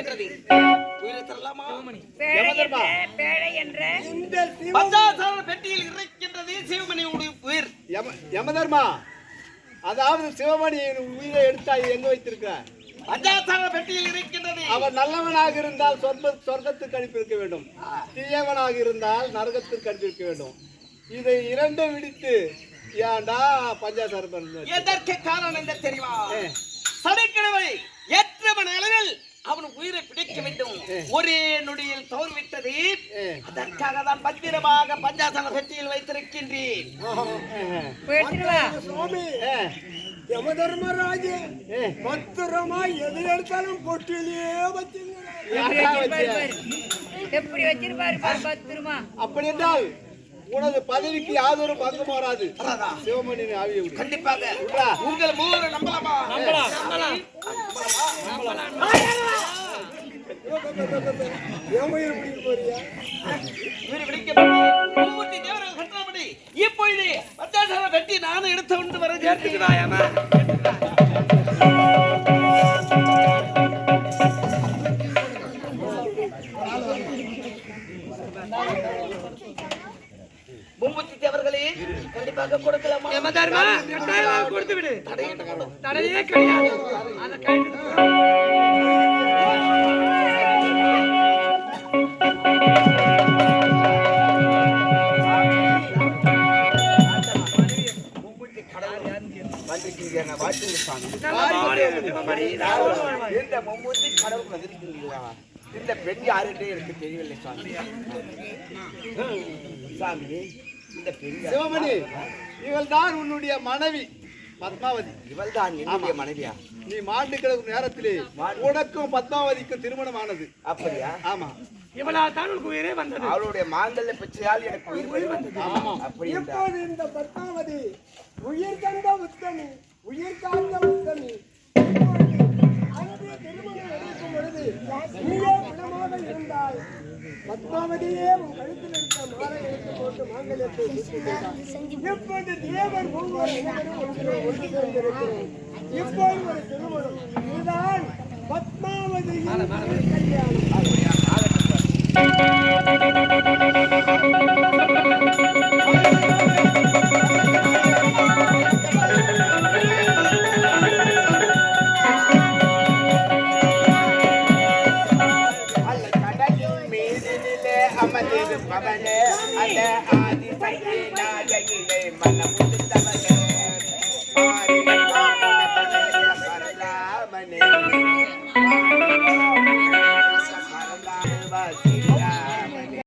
இருக்கின்றது யமதர்மா. பெட்டியில் இருக்கின்றது உயிர். அதாவது சிவமணியின் உயிரை எடுத்தாய் எங்க வைத்திருக்க பஞ்சாசார பெட்டியில் இருக்கின்றது. அவன் நல்லவனாக இருந்தால் சொர்க்க சொர்க்கத்துக்கு அனுப்பியிருக்க வேண்டும். தீயவனாக இருந்தால் நரகத்திற்கு அனுப்பியிருக்க வேண்டும். இதை இரண்டும் விடுத்து ஏன்டா பஞ்சாசாரம் எதற்கு காரணம் என்ன தெரியுமா? உயிரை பிடிக்க வேண்டும். ஒரே நொடியில் தவறு விட்டது. ஏ. அதற்காக தான் பத்திரமாக பஞ்சாசன பெட்டியில் வைத்திருக்கின்றேன் சுவாமி. ஏ, யமதர்மராஜே ஏ, பத்திரமா எது எடுத்தாலும் பொட்டிலேயே எப்படி வச்சிருப்பாரு? பத்திரமா? அப்படி என்றால் உனது பதவிக்கு யாதொரு பங்கும் வராது. சிவமணியின் ஆவியை. கண்டிப்பாக. உங்கள் மூவரை நம்பலாமா? ஏமையில் பிடிக்க போறியா உயிரை பிடிக்க வேண்டும். மூவர்த்தி தேவர்கள் கட்டளப்படி இப்பொழுது பஞ்சாசன பெட்டி நானும் எடுத்து கொண்டு வர சேர்த்துக்கிறாயாமா மும்மூர்த்தி தேவர்களே கண்டிப்பாக கொடுக்கலாமா? கொடுத்து விடு தடையே கிடையாது. இந்த மும்மூர்த்தி கடவுள் வந்திருக்கிறீர்களா இந்த பெண் யாருன்றே எனக்கு தெரியவில்லை சுவாமி சாமி இந்த பெண்? சிவமணி இவள் தான் உன்னுடைய மனைவி. பத்மாவதி. இவள் தான் என்னுடைய மனைவியா? நீ மாண்டு கிடக்கும் நேரத்திலே உனக்கும் பத்மாவதிக்கும் திருமணம் ஆனது அப்படியா? ஆமா. இவளால் தான் உனக்கு உயிரே வந்தது. அவளுடைய மாங்கல்ய பற்றியால் எனக்கு உயிர் வந்தது. ஆமாம். அப்படி இந்த பத்மாவதி உயிர் தந்த உத்தமி உயிர் காந்த உத்தமி திருமணம் நடக்கும் பொழுது நீயே குணமாக இருந்தால் பத்மாவதியே உன் கழுத்தில் இருக்க மாலை எடுத்து போட்டு மாங்கல்யத்தை இப்போது தேவர் மூவர் ஒன்று சேர்ந்திருக்கிறோம். இப்போது ஒரு திருமணம். இதுதான் பத்மாவதியின் கல்யாணம். மீதினிலே அமர்ந்திருப்பவனே அந்த ஆதி சக்தி நாயகிலே மனம் உதித்தவனே ஆரிலே காவலவனே